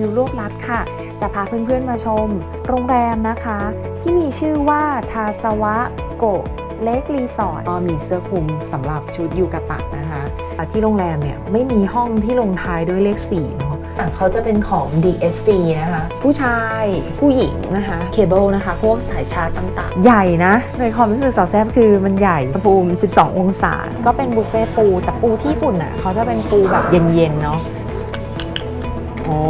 วิวรวบลัดค่ะ จะพาเพื่อนๆมาชม โรงแรมนะคะ ที่มีชื่อว่าทาสวะโกเล็กรีสอร์ทก็มีเสื้อคลุมสำหรับชุดยูกะตะนะคะอะที่โรงแรมเนี่ยไม่มีห้องที่ลงท้ายด้วยเลข4เนาะอะเขาจะเป็นของ DSC นะคะ ผู้ชายผู้หญิงนะคะ เคเบิลนะคะ พวกสายชาร์จต่างๆ ใหญ่นะ ในความรู้สึกสาวแซบคือมันใหญ่ปูม 12 องศา ก็เป็นบุฟเฟ่ต์ปู แต่ปูที่ญี่ปุ่นอะเขาจะเป็นปูแบบเย็นๆเนาะ โอ้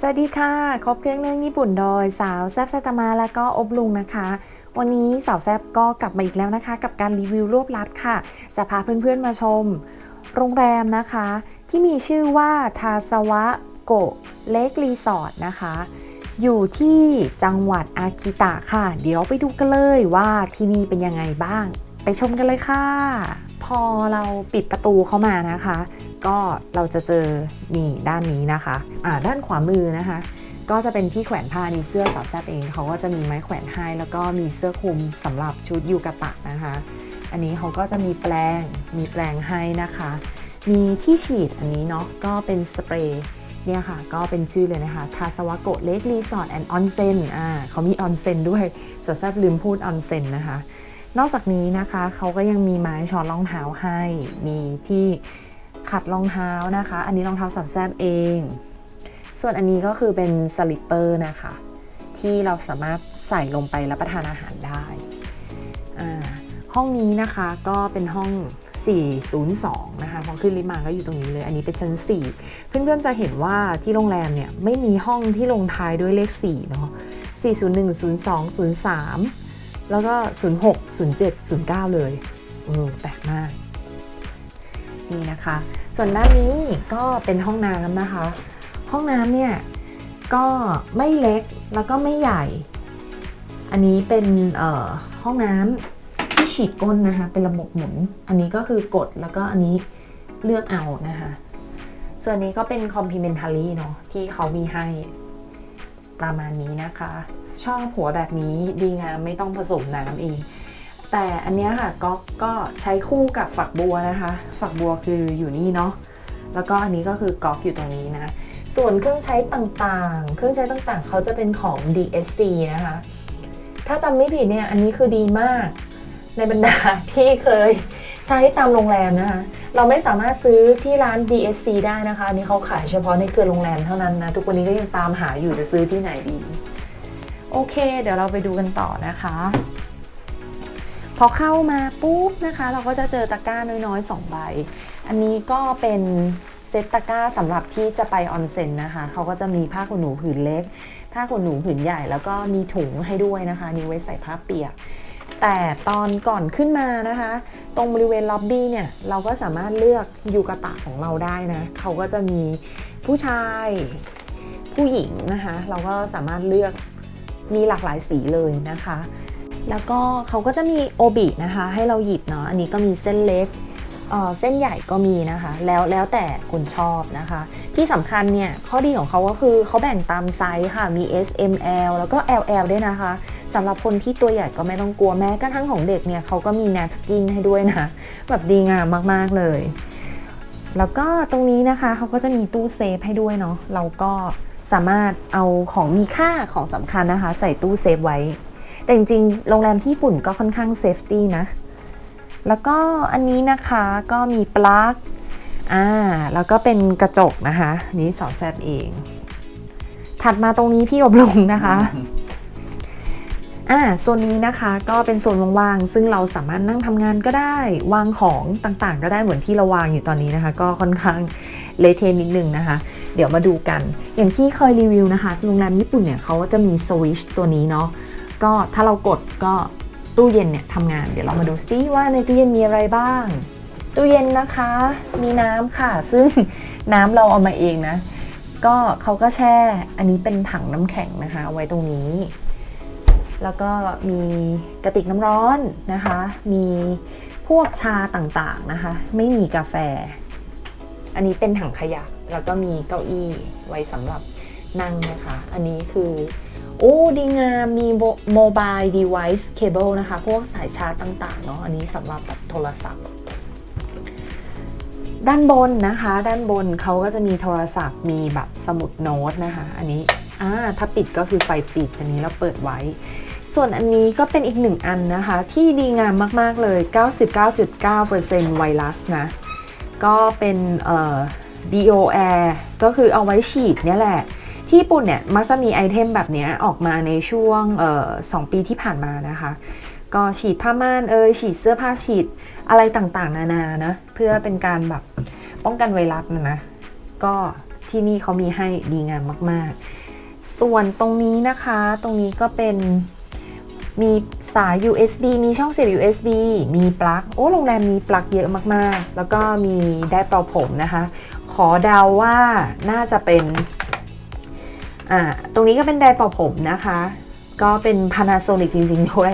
สวัสดีค่ะ ครบเครื่องเรื่องญี่ปุ่นโดยสาวแซบไซตามะและก็อบลุงนะคะ วันนี้สาวแซบก็กลับมาอีกแล้วนะคะ กับการรีวิวรวบลัดค่ะ จะพาเพื่อนๆมาชม โรงแรมนะคะ ที่มีชื่อว่าทาสวะโกเลกรีสอร์ทนะคะ อยู่ที่จังหวัดอากิตะค่ะ เดี๋ยวไปดูกันเลยว่าที่นี่เป็นยังไงบ้าง ไปชมกันเลยค่ะ พอเราปิดประตูเข้ามานะคะ ก็เราจะเจอนี่ด้านนี้นะคะอ่าด้านขวามือนะคะ ก็จะเป็นที่แขวนผ้านี่เสื้อสาวแซบเองเขาก็จะมีไม้แขวนให้แล้วก็มีเสื้อคลุมสำหรับชุดยูกะตะนะคะ อันนี้เขาก็จะมีแปลงมีแปลงให้นะคะ มีที่ฉีดอันนี้เนาะก็เป็นสเปรย์เนี่ยค่ะก็เป็นชื่อเลยนะคะทาสวะโกเลกรีสอร์ทแอนด์ออนเซนอ่าเขามีออนเซนด้วยสาวแซบลืมพูดออนเซนนะคะนอกจากนี้นะคะเขาก็ยังมีไม้ช้อนรองเท้าให้ มีที่ ขัดรองเท้านะคะ อันนี้รองเท้าสับแซบเอง ส่วนอันนี้ก็คือเป็นสลิปเปอร์นะคะ ที่เราสามารถใส่ลงไปรับประทานอาหารได้ ห้องนี้นะคะก็เป็นห้อง 402 นะคะ พอขึ้นลิฟต์มาก็อยู่ตรงนี้เลย อันนี้เป็นชั้น 4 เพื่อนๆจะเห็นว่าที่โรงแรมเนี่ยไม่มีห้องที่ลงท้ายด้วยเลข 4 เนาะ401 02 03 แล้วก็ 06 07 09 เลยเออแปลกมาก นี่นะคะ ส่วนด้านนี้ก็เป็นห้องน้ำนะคะ ห้องน้ำเนี่ยก็ไม่เล็กแล้วก็ไม่ใหญ่ อันนี้เป็นห้องน้ำที่ฉีดก้นนะคะ เป็นระบบหมุน อันนี้ก็คือกดแล้วก็อันนี้เลือกเอานะคะ ส่วนนี้ก็เป็น complimentary เนาะที่เขามีให้ประมาณนี้นะคะ ชอบหัวแบบนี้ดีงามไม่ต้องผสมน้ำเอง แต่อันนี้ค่ะก็ก็ใช้คู่กับฝักบัวนะคะ ฝักบัวคืออยู่นี่เนาะแล้วก็อันนี้ก็คือก๊อกอยู่ตรงนี้นะ ส่วนเครื่องใช้ต่างๆ เครื่องใช้ต่างๆ เขาจะเป็นของ DSC นะคะ ถ้าจำไม่ผิดเนี่ยอันนี้คือดีมาก ในบรรดาที่เคยใช้ตามโรงแรมนะคะ เราไม่สามารถซื้อที่ร้าน DSC ได้นะคะ อันนี้เขาขายเฉพาะในเครือโรงแรมเท่านั้นนะ ทุกวันนี้ก็ยังตามหาอยู่จะซื้อที่ไหนดี โอเค เดี๋ยวเราไปดูกันต่อนะคะ อเข้ามาปุ๊บนะคะ เราก็จะเจอตะกร้าน้อยๆ2ใบ อันนี้ก็เป็นเซตตะกร้าสำหรับที่จะไปออนเซ็นนะคะ เขาก็จะมีผ้าขนหนูผืนเล็ก ผ้าขนหนูผืนใหญ่ แล้วก็มีถุงให้ด้วยนะคะนี่ไว้ใส่ผ้าเปียก แต่ตอนก่อนขึ้นมานะคะ ตรงบริเวณล็อบบี้เนี่ย เราก็สามารถเลือกยูกะตะของเราได้นะ เขาก็จะมีผู้ชายผู้หญิงนะคะ เราก็สามารถเลือกมีหลากหลายสีเลยนะคะ แล้วก็เขาก็จะมีโอบินะคะ ให้เราหยิบเนาะอันนี้ก็มีเส้นเล็กเเส้นใหญ่ก็มีนะคะ แล้วแล้วแต่คนชอบนะคะ ที่สำคัญเนี่ยข้อดีของเขาก็คือเขาแบ่งตามไซส์ค่ะมี S M L แล้วก็ L L ด้วยนะคะสำหรับคนที่ตัวใหญ่ก็ไม่ต้องกลัวแม้กระทั่งของเด็กเนี่ยเขาก็มี napkin ให้ด้วยนะ แบบดีงามมากๆเลย แล้วก็ตรงนี้นะคะเขาก็จะมีตู้เซฟให้ด้วยเนาะเราก็สามารถเอาของมีค่าของสำคัญนะคะ ใส่ตู้เซฟไว้ แต่จริงๆ โรงแรมที่ญี่ปุ่นก็ค่อนข้างเซฟตี้นะ แล้วก็อันนี้นะคะก็มีปลั๊กอ่าแล้วก็เป็นกระจกนะคะ นี้สาวแซบเอง ถัดมาตรงนี้พี่อบรมนะคะอ่าโซนนี้นะคะก็เป็นโซนว่างๆซึ่งเราสามารถนั่งทำงานก็ได้ วางของต่างๆ ก็ได้เหมือนที่เราวางอยู่ตอนนี้นะคะ ก็ค่อนข้างเลเทนิดนึงนะคะ เดี๋ยวมาดูกัน อย่างที่เคยรีวิวนะคะ โรงแรมญี่ปุ่นเนี่ยเขาจะมีสวิชตัวนี้เนาะ ก็ถ้าเรากดก็ตู้เย็นเนี่ยทำงาน เดี๋ยวเรามาดูซิว่าในตู้เย็นมีอะไรบ้าง ตู้เย็นนะคะ มีน้ำค่ะ ซึ่งน้ำเราเอามาเองนะ ก็เขาก็แช่ อันนี้เป็นถังน้ำแข็งนะคะเอาไว้ตรงนี้ แล้วก็มีกระติกน้ำร้อนนะคะ มีพวกชาต่างๆนะคะ ไม่มีกาแฟ อันนี้เป็นถังขยะ แล้วก็มีเก้าอี้ไว้สำหรับนั่งนะคะ อันนี้คือ โอ้ดีงามมีโมบายเดเวิ์เคเบิลนะคะ พวกสายชาร์จต่างๆเนาะอันนี้สำหรับแบบโทรศัพท์ ด้านบนนะคะ ด้านบนเขาก็จะมีโทรศัพท์มีแบบสมุดโน้ตนะคะ อันนี้อ่าถ้าปิดก็คือไฟปิดอันนี้เราเปิดไว้ ส่วนอันนี้ก็เป็นอีกหนึ่งอันนะคะ ที่ดีงามมากๆเลย 99.9%ไวรัสนะ ก็เป็นเอ่อ DOR ก็คือเอาไว้ฉีดเนี่ยแหละ ที่ญี่ปุ่นเนี่ยมักจะมีไอเทมแบบนี้ออกมาในช่วงออสองปีที่ผ่านมานะคะ ก็ฉีดผ้าม่านเอยฉีดเสื้อผ้าฉีดอะไรต่างๆ นานานะเพื่อเป็นการแบบป้องกันไวรัสนะนะก็ที่นี่เขามีให้ดีงามมาก ๆ ส่วนตรงนี้นะคะตรงนี้ก็เป็นมีสาย USB มีช่องเสียบ USB มีปลั๊ก โอ้ โรงแรมมีปลั๊กเยอะมาก ๆ แล้วก็มีได้เป่าผมนะคะ ขอเดาว่าน่าจะเป็น อ่าตรงนี้ก็เป็นไดร์เป่าผมนะคะ ก็เป็น Panasonic จริงๆด้วย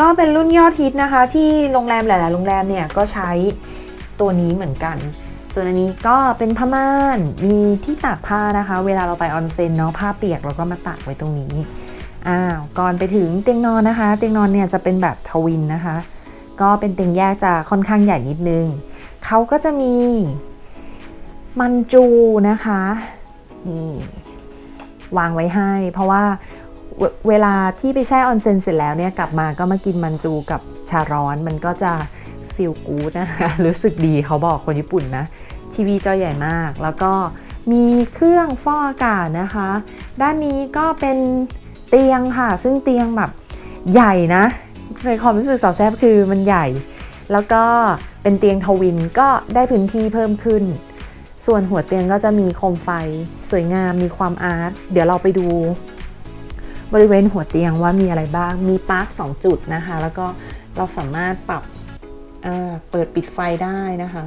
ก็เป็นรุ่นยอดฮิตนะคะ ที่โรงแรมหลายๆโรงแรมเนี่ยก็ใช้ตัวนี้เหมือนกัน ส่วนอันนี้ก็เป็นผ้าม่านมีที่ตากผ้านะคะ เวลาเราไปออนเซ็นเนาะผ้าเปียกเราก็มาตากไว้ตรงนี้อ้าวก่อนไปถึงเตียงนอนนะคะ เตียงนอนเนี่ยจะเป็นแบบทวินนะคะ ก็เป็นเตียงแยกจะค่อนข้างใหญ่นิดนึงเขาก็จะมีมันจูนะคะนี่ วางไว้ให้ เพราะว่าเวเวลาที่ไปแช่ออนเซ็นเสร็จแล้วเนี่ยกลับมาก็มากินมันจูกับชาร้อนมันก็จะฟีลกู๊ดนะคะรู้สึกดีเขาบอกคนญี่ปุ่นนะทีวีจอใหญ่มาก แล้วก็มีเครื่องฟอกอากาศนะคะ ด้านนี้ก็เป็นเตียงค่ะ ซึ่งเตียงแบบใหญ่นะในความรู้สึกสาวแซบคือมันใหญ่ แล้วก็เป็นเตียงทวินก็ได้พื้นที่เพิ่มขึ้น ส่วนหัวเตียงก็จะมีโคมไฟ สวยงามมีความอาร์ตเดี๋ยวเราไปดู บริเวณหัวเตียงว่ามีอะไรบ้างมีปลั๊ก2จุดนะคะ แล้วก็เราสามารถปรับเปิดปิดไฟได้นะคะ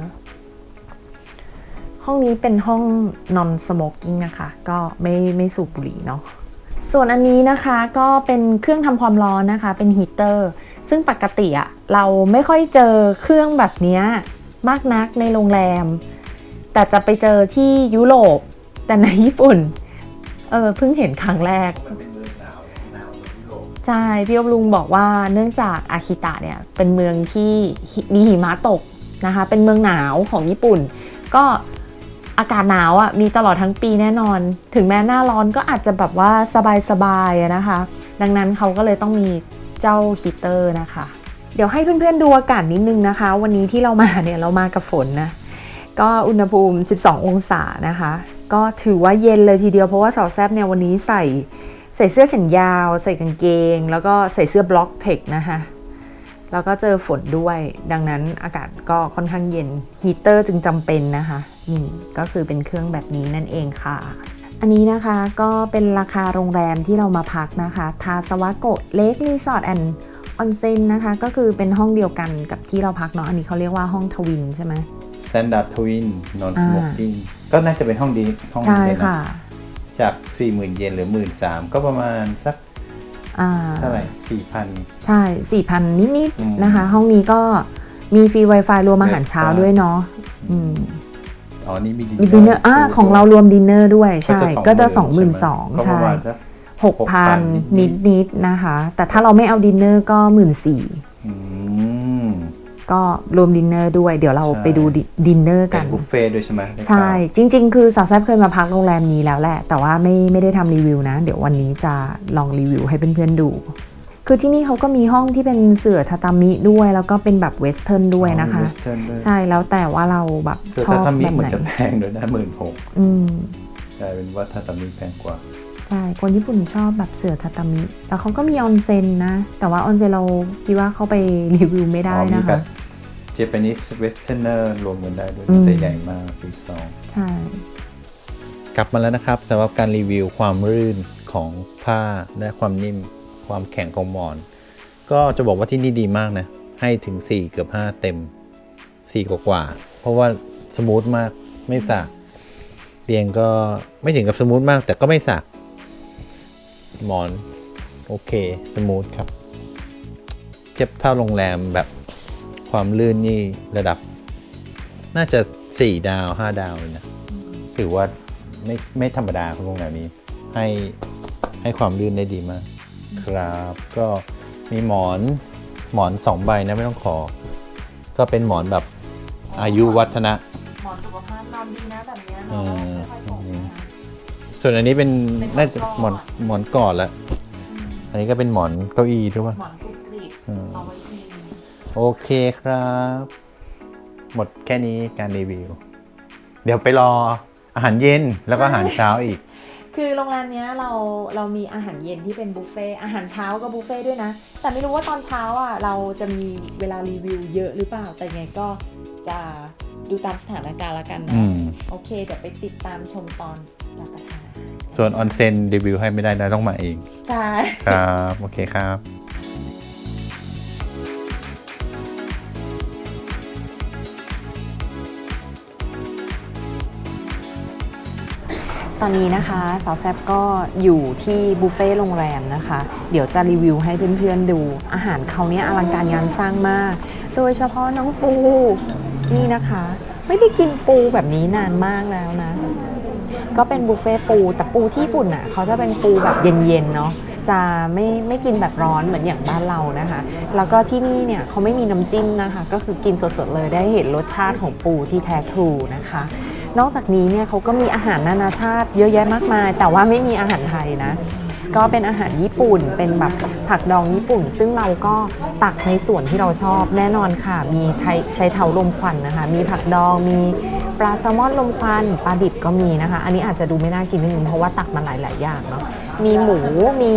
ห้องนี้เป็นห้อง non smoking นะคะ ก็ไม่ไม่สูบบุหรี่เนาะส่วนอันนี้นะคะก็เป็นเครื่องทำความร้อนนะคะ เป็นฮีเตอร์ ซึ่งปกติอะเราไม่ค่อยเจอเครื่องแบบนี้มากนักในโรงแรม แต่จะไปเจอที่ยุโรปแต่ในญี่ปุ่น เออเพิ่งเห็นครั้งแรก ใช่ พี่อบลุงบอกว่าเนื่องจากอาคิตะเนี่ยเป็นเมืองที่มีหิมะตกนะคะ เป็นเมืองหนาวของญี่ปุ่น ก็อากาศหนาวอะ่ะมีตลอดทั้งปีแน่นอน ถึงแม้หน้าร้อนก็อาจจะแบบว่าสบายๆนะคะ ดังนั้นเขาก็เลยต้องมีเจ้าฮีเตอร์นะคะ เดี๋ยวให้เพื่อนๆดูอากาศนิดนึงนะคะ วันนี้ที่เรามาเนี่ยเรามากับฝนนะ ก็อุณหภูมิ 12 องศานะคะ ก็ถือว่าเย็นเลยทีเดียวเพราะว่าสาวแซบเนี่ยวันนี้ใส่ใส่เสื้อแขนยาว ใส่กางเกง แล้วก็ใส่เสื้อบล็อกเทคนะคะแล้วก็เจอฝนด้วย ดังนั้นอากาศก็ค่อนข้างเย็นฮีเตอร์จึงจำเป็นนะคะนี่ก็คือเป็นเครื่องแบบนี้นั่นเองค่ะ อันนี้นะคะก็เป็นราคาโรงแรมที่เรามาพักนะคะทาสวะโกะเลกรีสอร์ทแอนด์ออนเซ็นนะคะ ก็คือเป็นห้องเดียวกันกับที่เราพักเนาะอันนี้เขาเรียกว่าห้องทวินใช่ไหม Standard Twin Non อ่า Smoking ก็น่าจะเป็นห้องดีห้องใช่นี้เลยนะค่ะ จาก 40,000 เยนหรือ 13,000 ก็ประมาณสักอ่า เท่าไหร่4,000 ใช่สี่พันนิด อืม ๆ นะคะ ห้องนี้ก็มีฟรี Wi-Fi รวมอาหารเช้าด้วยเนาะอืมอ๋อนี่มีมีดินเนอร์อ่าของเรารวมดินเนอร์ด้วยใช่ ก็จะ20,000 22,000ก็ปใช่ระมาณสัก 6,000นินิดดๆ นะคะ แต่ถ้าเราไม่เอาดินเนอร์ก็ 14,000อืม ก็รวมดินเนอร์ด้วย เดี๋ยวเราใช่ไปดูดิดินเนอร์เป็กันนบุฟเฟ่ต์ด้วยใช่ไหมได้ใช่ข่าวจริง ๆ คือสาวแซบเคยมาพักโรงแรมนี้แล้วแหละ แต่ว่าไม่ไม่ได้ทำรีวิวนะ เดี๋ยววันนี้จะลองรีวิวให้เพื่อนๆดูคือที่นี่เขาก็มีห้องที่เป็นเสื่อทาตามิด้วย แล้วก็เป็นแบบเวสเทิร์นด้วยนะคะอ๋อมี Western ด้วยใช่แล้วแต่ว่าเราแบบเสื้อชอบทามิแบบเหมือไหนนจะแพงด้วยนะหมื่นหกอืมกลายเป็นว่าทาตามิแพงกว่าใช่คนญี่ปุ่นชอบแบบเสื่อทาตามิแล้วเขาก็มีออนเซ็นนะ แต่ว่าออนเซ็นเราคิดว่าเขาไปรีวิวไม่ได้อ๋อมีนะแบคะบ Japanese Westerner รวมกันได้ด้วยอืมแต่ใหญ่มากปีสองใช่กลับมาแล้วนะครับสำหรับการรีวิวความรื่นของผ้าและความนิ่มความแข็งของหมอน ก็จะบอกว่าที่นี่ดีมากนะ ให้ถึง 4 เกือบ 5 เต็ม 4 กว่ากว่าๆเพราะว่าสมูทมากไม่สากเตียงก็ไม่ถึงกับสมูทมากแต่ก็ไม่สาก หมอน โอเค สมูทครับ เทียบเท่าโรงแรมแบบความลื่นนี่ระดับ น่าจะ 4 ดาว 5 ดาวเลยนะ ถือว่าไม่ไม่ธรรมดาครับโรงแรมนี้ ให้ให้ความลื่นได้ดีมาก ครับก็มีหมอนหมอนสองใบนะไม่ต้องขอ ก็เป็นหมอนแบบอายุวัฒนะ หมอนสุขภาพนอนดีนะแบบเนี้ยอืเนาะมค่อยๆตกนะ ส่วนอันนี้เป็นเป็นหมอนน่าจะกอด หมอนหมอนกอดแล้วอันนี้ก็เป็นหมอนเก้าอี้ด้วยป่ะหมอนกรุบกริบอืม เอาไว้ทีโอเคครับ หมดแค่นี้การรีวิว เดี๋ยวไปรออาหารเย็นแล้วก็อาหารเช้าอีก คือโรงแรมเนี้ยเราเรามีอาหารเย็นที่เป็นบุฟเฟ่ต์อาหารเช้าก็บุฟเฟ่ต์ด้วยนะ แต่ไม่รู้ว่าตอนเช้าอะเราจะมีเวลารีวิวเยอะหรือเปล่า แต่ไงก็จะดูตามสถานการณ์ละกันอืเนาะมโอเค เดี๋ยวไปติดตามชมตอนรับประทานอาหาร ส่วนออนเซ็นรีวิวให้ไม่ได้นะต้องมาเอง ใช่ครับ โอเคครับตอนนี้นะคะสาวแซบก็อยู่ที่บุฟเฟ่ต์โรงแรมนะคะ เดี๋ยวจะรีวิวให้เพื่อนๆดู อาหารเขาเนี้ยอลังการงานสร้างมาก โดยเฉพาะน้องปูนี่นะคะ ไม่ได้กินปูแบบนี้นานมากแล้วนะ ก็เป็นบุฟเฟ่ต์ปูแต่ปูที่ญี่ปุ่นอะเขาจะเป็นปูแบบเย็นๆเนาะจะไม่ไม่กินแบบร้อนเหมือนอย่างบ้านเรานะคะ แล้วก็ที่นี่เนี่ยเขาไม่มีน้ำจิ้มนะคะ ก็คือกินสดๆเลยได้เห็นรสชาติของปูที่แท้ทรูนะคะ นอกจากนี้เนี่ยเขาก็มีอาหารนานาชาติเยอะแยะมากมาย แต่ว่าไม่มีอาหารไทยนะ ก็เป็นอาหารญี่ปุ่น เป็นแบบผักดองญี่ปุ่น ซึ่งเราก็ตักในส่วนที่เราชอบแน่นอนค่ะ มีไทยใช้เทาลมควันนะคะ มีผักดอง มีปลาแซลมอนลมควันปลาดิบก็มีนะคะ อันนี้อาจจะดูไม่น่ากินนิดนึงเพราะว่าตักมาหลาย ๆ อย่างเนาะ มีหมู มี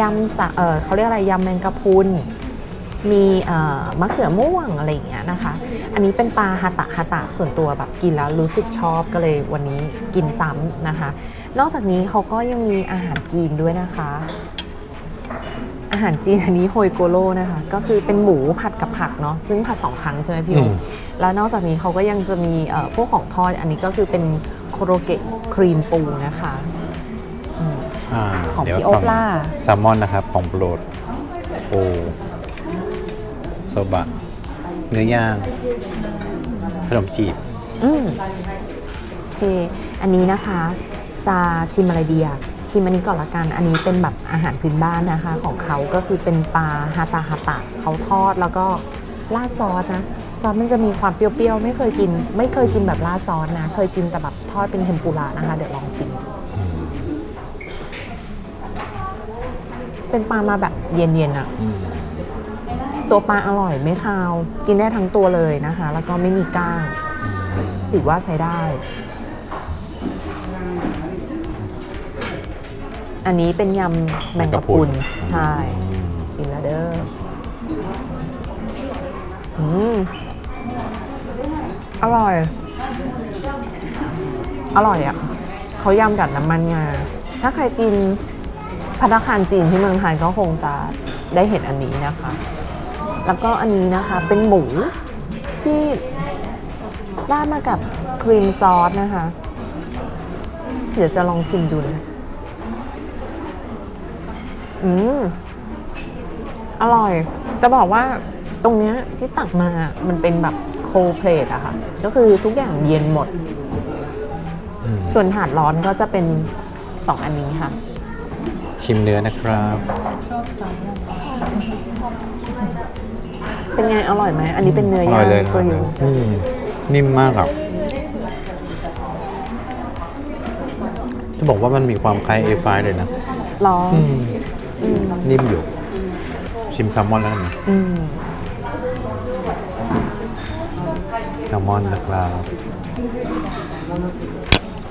ยำสะเออเขาเรียกอะไรยำแมงกะพรุนมีเอ่อมะเขือม่วงอะไรอย่างเงี้ยนะคะ อันนี้เป็นปลาฮาตะฮาตะส่วนตัวแบบกินแล้วรู้สึกชอบก็เลยวันนี้กินซ้ำนะคะ นอกจากนี้เขาก็ยังมีอาหารจีนด้วยนะคะ อาหารจีนอันนี้โฮยโกโร่นะคะ ก็คือเป็นหมูผัดกับผักเนาะซึ่งผัดสองครั้งใช่ไหมพี่โออืม แล้วนอกจากนี้เขาก็ยังจะมีเอ่อพวกของทอดอันนี้ก็คือเป็นโคโรเกะครีมปูนะคะอืม อ่าของเดี๋ยวพี่โอ๊คล่ะ แซลมอนนะครับ ของโปรดโอโซบะ เนื้อย่าง ขนมจีบ อืมโอเคอันนี้นะคะ จะชิมอะไรดีอะชิมอันนี้ก่อนละกัน อันนี้เป็นแบบอาหารพื้นบ้านนะคะ ของเขาก็คือเป็นปลาฮาตาฮาตะเขาทอดแล้วก็ราดซอสนะ ซอสมันจะมีความเปรี้ยวๆ ไม่เคยกิน ไม่เคยกินแบบราดซอสนะ เคยกินแต่แบบทอดเป็นเทมปุระนะคะ เดี๋ยวลองชิม เป็นปลามาแบบเย็นๆอะอืมตัวปลาอร่อยไม่คาว กินได้ทั้งตัวเลยนะคะ แล้วก็ไม่มีก้าง ถือว่าใช้ได้ อันนี้เป็นยำแมงกะพรุนใช่กินแล้วเด้ออืมอร่อย อร่อยอะ่ะเขายำกับน้ำมันงาถ้าใครกินพัตตาคารจีนที่เมืองไทยก็คงจะได้เห็นอันนี้นะคะ แล้วก็อันนี้นะคะเป็นหมูที่ราดมากับครีมซอสนะคะ เดี๋ยวจะลองชิมดูนะ อืมอร่อย จะบอกว่าตรงเนี้ยที่ตักมามันเป็นแบบโคเพลทอะค่ะ ก็คือทุกอย่างเย็นหมด อืมส่วนถาดร้อนก็จะเป็นสองอันนี้ค่ะ ชิมเนื้อนะครับ เป็นไงอร่อยไหม อันนี้เป็นเนื้อย่างกริลอืมนิ่มมากครับจะบอกว่ามันมีความคล้าย A5 เลยนะ ร้อน อืมอืม นิ่มอยู่ ชิมแซลมอนแล้วกันนะอืมแซลมอนนะครับ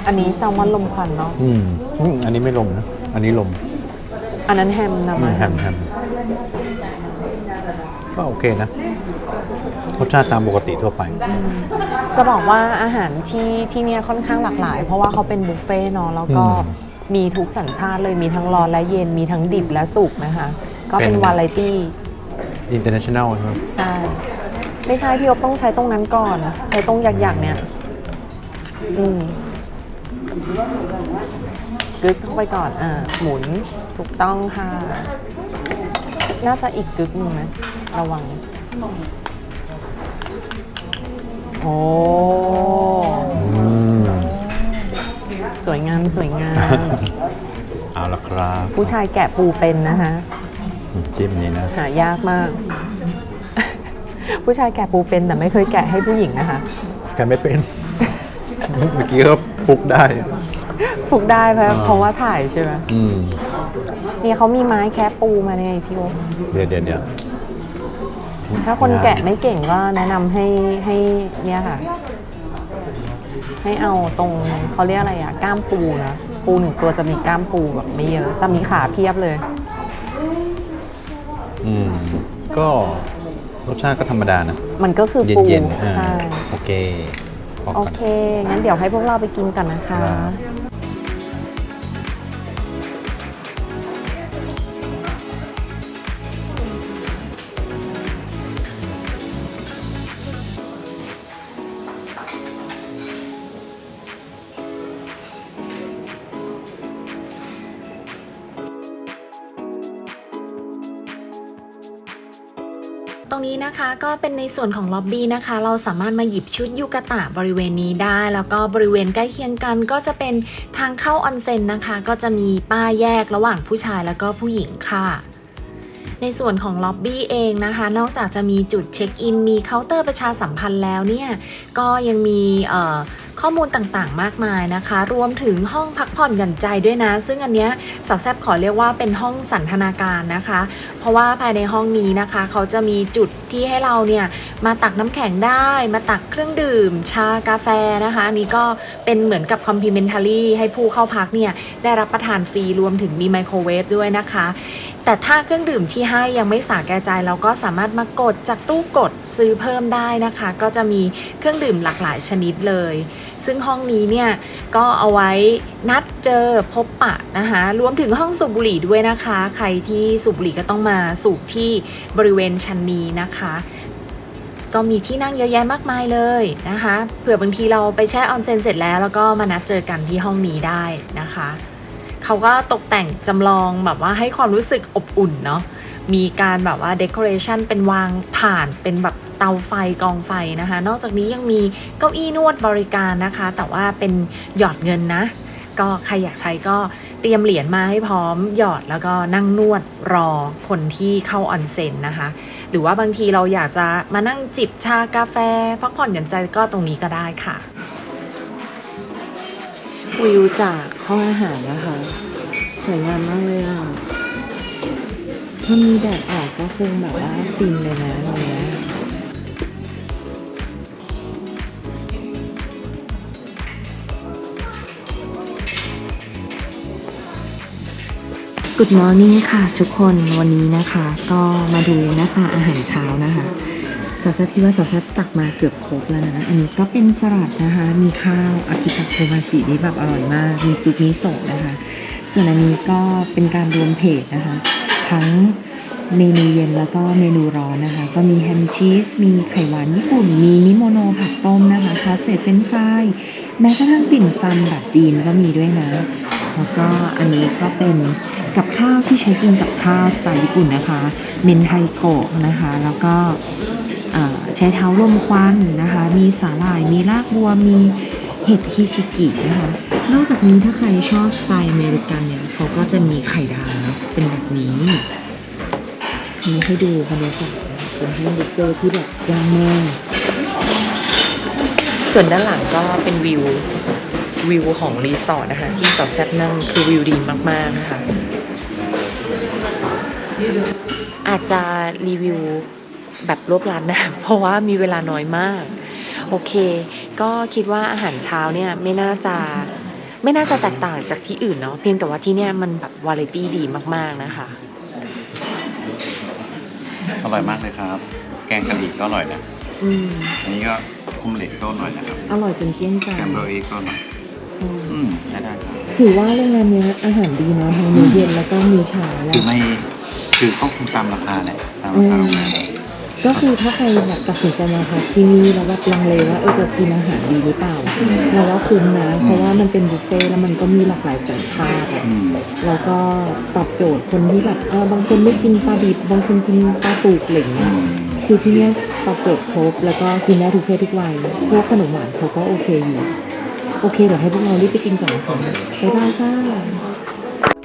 อันนี้แซลมอนลมควันเนาะอืมอืมอันนี้ไม่ลมนะ อันนี้ลมอันนั้นแฮมนะอืมามแฮมแฮมก็โอเคนะรสชาติตามปกติทั่วไป จะบอกว่าอาหารที่ที่เนี่ยค่อนข้างหลากหลาย เพราะว่าเขาเป็นบุฟเฟ่ต์เนาะแล้วก็ อืม มีทุกสัญชาติเลยมีทั้งร้อนและเย็นมีทั้งดิบและสุกนะคะ ก็เป็นเป็นวาไรตี้ international ใช่ไหมใช่ ไม่ใช่พี่อบต้องใช้ตรงนั้นก่อน ใช้ตรงหยักๆเนี่ยอืมกึกเข้าไปก่อนอ่าหมุนถูกต้องค่ะ น่าจะอีกกึกหนึ่งนะระวัง โอ้ อืม สวยงามสวยงาม เอาละครับผู้ชายแกะปูเป็นนะคะจิ้มนี้นะหายากมาก ผู้ชายแกะปูเป็นแต่ไม่เคยแกะให้ผู้หญิงนะคะกันไม่เป็น เมื่อกี้ก็ฟุกได้ ฟุกได้เพราะอ่าเพราะว่าถ่ายใช่ไหมอืมนี่เขามีไม้แคะปูมาเนี่ยพี่โอเดี๋ยวเดี๋ยวเดี๋ยวถ้าคนแกะไม่เก่งก็แนะนำให้ให้เนี่ยค่ะ ให้เอาตรงเขาเรียกอะไรอะก้ามปูนะ ปูหนึ่งตัวจะมีก้ามปูแบบไม่เยอะ แต่มีขาเพียบเลย อืม ก็รสชาติก็ธรรมดานะ มันก็คือเย็นปูเย็นๆอ่าใช่ โอเคพอโอก่อนเค งั้นเดี๋ยวให้พวกเราไปกินกันนะคะ ครับ ตรงนี้นะคะก็เป็นในส่วนของล็อบบี้นะคะ เราสามารถมาหยิบชุดยูกะตะบริเวณนี้ได้ แล้วก็บริเวณใกล้เคียงกันก็จะเป็นทางเข้าออนเซ็นนะคะ ก็จะมีป้ายแยกระหว่างผู้ชายแล้วก็ผู้หญิงค่ะในส่วนของล็อบบี้เองนะคะ นอกจากจะมีจุดเช็คอิน มีเคาน์เตอร์ประชาสัมพันธ์แล้วเนี่ย ก็ยังมีเอ่อ ข้อมูลต่างๆ มากมายนะคะ รวมถึงห้องพักผ่อนหย่อนใจด้วยนะ ซึ่งอันเนี้ยสาวแซบขอเรียกว่าเป็นห้องสันทนาการนะคะ เพราะว่าภายในห้องนี้นะคะ เขาจะมีจุดที่ให้เราเนี่ยมาตักน้ำแข็งได้มาตักเครื่องดื่ม ชากาแฟนะคะอันนี้ก็เป็นเหมือนกับคอมพลีเมนท a รีให้ผู้เข้าพักเนี่ยได้รับประทานฟรีรวมถึงมีไมโครเวฟด้วยนะคะ แต่ถ้าเครื่องดื่มที่ให้ยังไม่สาแก่ใจเราก็สามารถมากดจากตู้กดซื้อเพิ่มได้นะคะ ก็จะมีเครื่องดื่มหลากหลายชนิดเลย ซึ่งห้องนี้เนี่ยก็เอาไว้นัดเจอพบปะนะคะรวมถึงห้องสูบบุหรี่ด้วยนะคะ ใครที่สูบบุหรี่ก็ต้องมาสูบที่บริเวณชั้นนี้นะคะ ก็มีที่นั่งเยอะแยะมากมายเลยนะคะเผื่อบางทีเราไปแช่ออนเซ็นเสร็จแล้ว แล้วก็มานัดเจอกันที่ห้องนี้ได้นะคะ เขาก็ตกแต่งจำลองแบบว่าให้ความรู้สึกอบอุ่นเนาะ มีการแบบว่าเด o อเรชันเป็นวางถ่านเป็นแบบเตาไฟกองไฟนะคะ นอกจากนี้ยังมีเก้าอี้นวดบริการนะคะ แต่ว่าเป็นหยอดเงินนะ ก็ใครอยากใช้ก็เตรียมเหรียญมาให้พร้อมหยอดแล้วก็นั่งนวดรอคนที่เข้าออนเซ็นนะคะ หรือว่าบางทีเราอยากจะมานั่งจิบชากาแฟพักผ่อนหย่อนใจก็ตรงนี้ก็ได้ค่ะวิวจากห้องอาหารนะคะ สวยงามมากเลยอะ ถ้ามีแดดออกก็คงแบบว่าฟินเลยนะตรงนี้ Good morning ค่ะทุกคนวันนี้นะคะ ก็มาดูนะคะอาหารเช้านะคะสาวแซ่บที่ว่าสาวแซ่บตักมาเกือบครบแล้วนะอันนี้ก็เป็นสลัดนะคะ มีข้าวอากิตะโคมาชินี่แบบอร่อยมาก มีซุปมิโซะนะคะ ส่วนอันนี้ก็เป็นการรวมเพจนะคะ ทั้งเมนูเย็นแล้วก็เมนูร้อนนะคะ ก็มีแฮมชีส มีไข่หวานญี่ปุ่น มีนิโมโนผักต้มนะคะซอสเศษเป็นฟรายแม้กระทั่งติ่มซำแบบจีนก็มีด้วยนะ แล้วก็อันนี้ก็เป็นกับข้าวที่ใช้กินกับข้าวสไตล์ญี่ปุ่นนะคะเมนไทโกะนะคะ แล้วก็ใช้เท้าลมควันนะคะ มีสาหร่าย มีรากบัว มีเห็ดฮิชิกินะคะ นอกจากนี้ถ้าใครชอบสไตล์อเมริกันเนี่ย เขาก็จะมีไข่ดาว เป็นแบบนี้นี่ให้ดูบรรยากาศนะคะเป็นห้องบุฟเฟ่ที่แบบกว้างมากส่วนด้านหลังก็เป็นวิววิวของรีสอร์ทนะคะที่สาวแซบนั่งคือวิวดีมากๆนะคะอาจจะรีวิวแบบรวบรัดนะ เพราะว่ามีเวลาน้อยมาก โอเค ก็คิดว่าอาหารเช้าเนี่ยไม่น่าจะ ไม่น่าจะแตกต่างจากที่อื่นเนาะเพียงแต่ว่าที่เนี่ยมันแบบวาไรตี้ดีมากๆนะคะ อร่อยมากเลยครับ แกงกะหรี่ก็อร่อยนะอืมอันนี้ก็คุมเหล็กก็อร่อยนะครับอร่อยจนเจี้ยนจาแกนมเบอร์อีกก็อร่อยอืมใช้ได้ครับถือว่าโรงแรมเนี้ยอาหารดีนะทั้งมื้อเย็นแล้วก็มื้อเช้าคือไม่คือต้องคุมตามราคาแหละตามราคาโรงแรม ก็คือถ้าใครแบบตัดสินใจมาพักที่นี่แล้วแบบลังเลว่าเออจะกินอาหารดีหรือเปล่าเราว่าคุ้มนะเพราะว่ามันเป็นบุฟเฟ่ต์แล้วมันก็มีหลากหลายสัญชาติอะอืมแล้วก็ตอบโจทย์คนที่แบบเออบางคนไม่กินปลาดิบบางคนกินปลาสุกอะไรอย่างเงี้ยคือที่เนี้ยตอบโจทย์ครบแล้วก็กินได้ทุกเพศทุกวัยพวกขนมหวานเขาก็โอเคอยู่ โอเคเดี๋ยวให้พวกเรารีบไปกินก่อนนะคะบ๊ายบายค่ะ